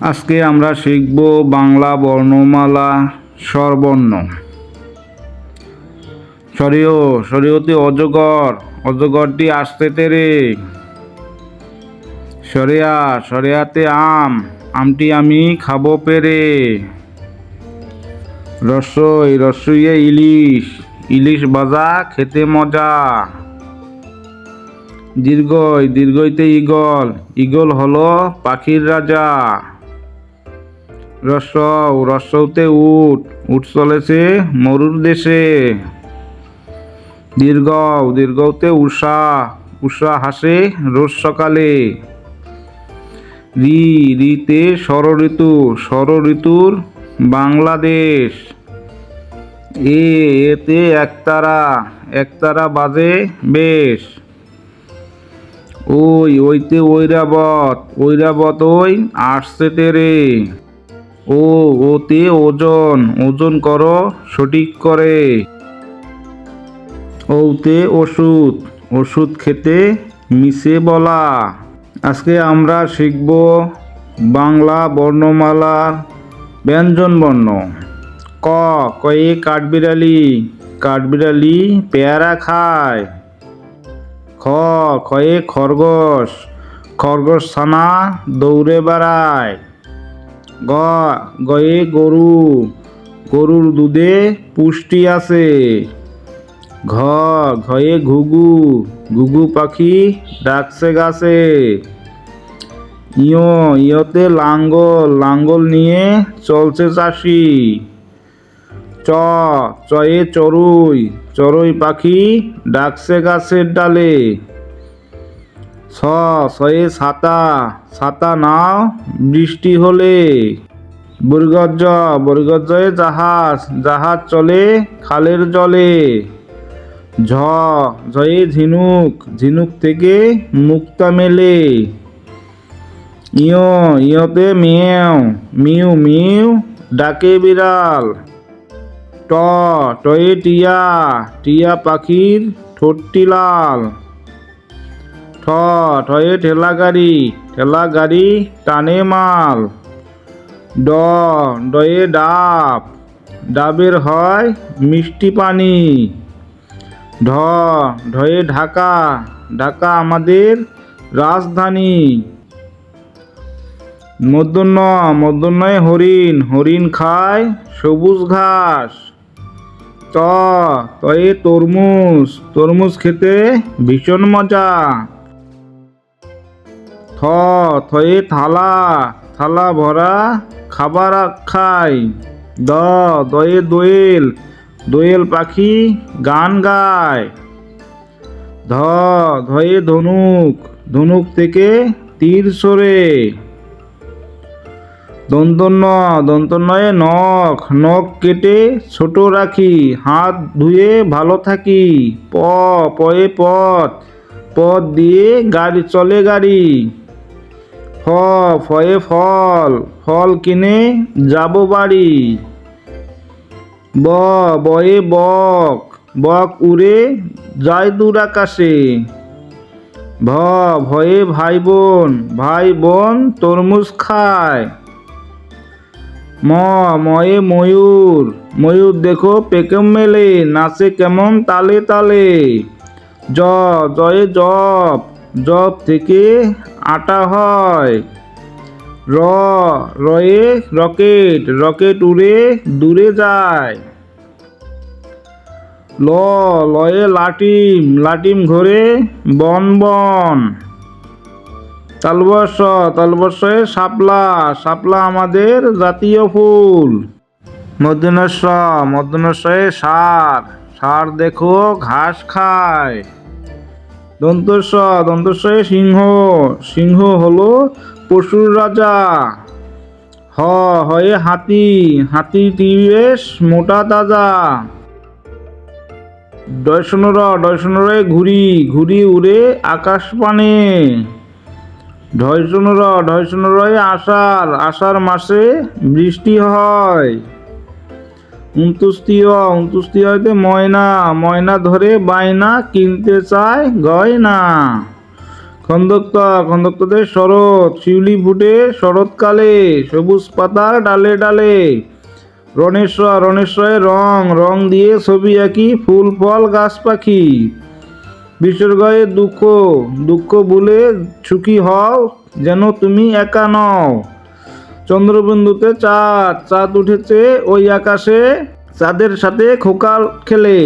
আজকে আমরা শিখব বাংলা বর্ণমালা স্বরবর্ণ। সরিয়, সরিয়তে অজগর, অজগরটি আসতে তেরে। সরিয়া, সরিয়াতে আম, আমটি আমি খাব পেরে। রসই, রসইয়ে ইলিশ ইলিশ ভাজা খেতে মজা। দীর্ঘই, দীর্ঘইতে ইগল ইগল হলো পাখির রাজা। রসৌ, রসৌতে উট। উট চলেছে মরুর দেশে। দীর্ঘ দীর্ঘতে উষা। উষা হাসে রোজ সকালে। রি, রিতে ষড় ঋতু ষড় ঋতুর বাংলাদেশ। এ, এতে একতারা একতারা বাজে বেশ। ওই, ওইতে ঐরাবত ঐরাবত ওই আসছে তেরে। ও ওতে ওজন ওজন করো, সঠিক করে। ওতে ওষুধ ওষুধ খেতে মিশে বলা। আজকে আমরা শিখব বাংলা বর্ণমালার ব্যঞ্জন বর্ণ। ক, কয়ে কাঠবিড়ালি কাঠবিড়ালি পেয়ারা খায়। খ খয়ে খরগোশ খরগোশ ছানা দৌড়ে বেড়ায়। গ, গয়ে গরু, গরুর দুধে পুষ্টি আছে। ঘ, ঘয়ে ঘুঘু ঘুঘু পাখি ডাকছে গাছে। ইয়, ইয়তে লাঙ্গল লাঙ্গল নিয়ে চলছে চাষি। চ, চয়ে চড়ুই চড়ুই পাখি ডাকছে গাছের ডালে। ছ ছয়ে ছাতা ছাতা নাও, বৃষ্টি হলে। বর্গজ বর্গজয়ে জাহাজ জাহাজ চলে খালের জলে। ঝ, ঝয়ে ঝিনুক ঝিনুক থেকে মুক্তা মেলে। ইয়, ইয়তে মিয়াও, মিউ মিউ, ডাকে বিড়াল। ট, টয়ে টিয়া টিয়া পাখির ঠোঁটটি লাল। ঠ, ঠয়ে ঠেলা গাড়ি ঠেলা গাড়ি টানে মাল। ড, ডয়ে ডাব, ডাবের হয় মিষ্টি পানি। ঢ, ঢয়ে ঢাকা ঢাকা আমাদের রাজধানী। মধ্যাহ্ন, মধ্যাহ্নয় হরিণ হরিণ খায় সবুজ ঘাস। ত, তয়ে তরমুজ তরমুজ খেতে ভীষণ মজা। থ থয়ে থালা থালা ভরা, খাবার খায় দ দয়ে দোয়েল দোয়েল পাখি গান গায়। ধ ধয়ে ধনুক ধনুক থেকে তীর সরে। দন্তন্য দন্তন্নয়ে নখ নখ কেটে ছোট রাখি, হাত ধুয়ে ভালো থাকি। প, পয়ে পথ পথ দিয়ে গাড়ি, চলে গাড়ি। ফ, ফয়ে ফল ফল কিনে যাব বাড়ি। ব, বয়ে বক বক উড়ে যায় দূর আকাশে। ভ, ভয়ে ভাই বোন ভাই বোন তরমুজ খায়। ম, ময়ে ময়ূর ময়ূর দেখো পেকেম মেলে, নাচে কেমন তালে তালে। জ, জয়ে জব জব থেকে আটা হয়। র, রয়ে রকেট রকেট উড়ে দূরে যায়। ল, লয়ে লাটিম লাটিম ঘোরে বন বন। তালবর্ষ, তালবর্ষে শাপলা শাপলা আমাদের জাতীয় ফুল। মধ্যনস্ব মধ্যনস্বয়ে সার সার দেখো ঘাস খায়। দন্তস্ব, দন্তস্বয়ে সিংহ। সিংহ হলো পশুর রাজা। হ, হয়ে হাতি। হাতিটি বেশ মোটা তাজা। ডয়সনর ডয়সনরে ঘুড়ি। ঘুড়ি উড়ে আকাশ পানে। ঢয়সনর ঢয়সনরয় আষাঢ়। আষাঢ় মাসে বৃষ্টি হয়। উনতুস্তীয় উনতুস্তীয়তে ময়না ময়না ধরে বায়না কিনতে চায় গয়না। খন্দক্তর খন্দক্তদের শরৎ, শিউলি ফুটে শরৎকালে সবুজ পাতার ডালে ডালে। রণেশ্বর, রণেশ্বরের রং রং দিয়ে ছবি আঁকি ফুল, ফল, গাছ পাখি। বিসর্গয়ে দুঃখ দুঃখ বলে সুখী হও, যেন তুমি একা নও। চন্দ্রবিন্দুতে চাঁদ চাঁদ উঠেছে ওই আকাশে চাঁদের সাথে খোকাল খেলে।